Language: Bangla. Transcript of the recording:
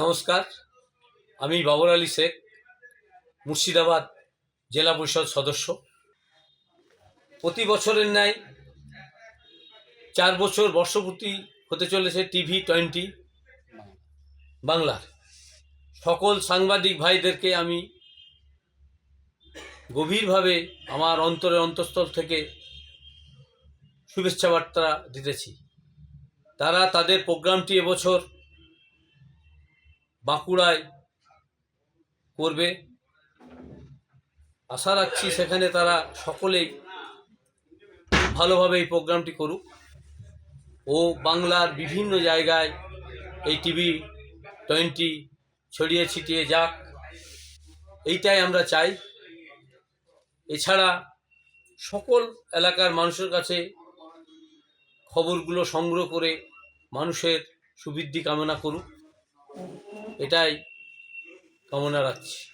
নমস্কার, আমি বাবর আলী শেখ, মুর্শিদাবাদ জেলা পরিষদ সদস্য। প্রতি বছরের ন্যায় চার বছর বর্ষপূর্তি হতে চলেছে টিভি টোয়েন্টি বাংলার। সকল সাংবাদিক ভাইদেরকে আমি গভীরভাবে আমার অন্তরের অন্তঃস্থল থেকে শুভেচ্ছা বার্তা দিতেছি। তারা তাদের প্রোগ্রামটি এবছর বাঁকুড়ায় করবে। আশা রাখছি সেখানে তারা সকলেই ভালোভাবে এই প্রোগ্রামটি করুক। ও বাংলার বিভিন্ন জায়গায় এই টিভি টোয়েন্টি ছড়িয়ে ছিটিয়ে যাক, এইটাই আমরা চাই। এছাড়া সকল এলাকার মানুষের কাছে খবরগুলো সংগ্রহ করে মানুষের সুবৃদ্ধি কামনা করুক। এটাই কামনা রাখছি।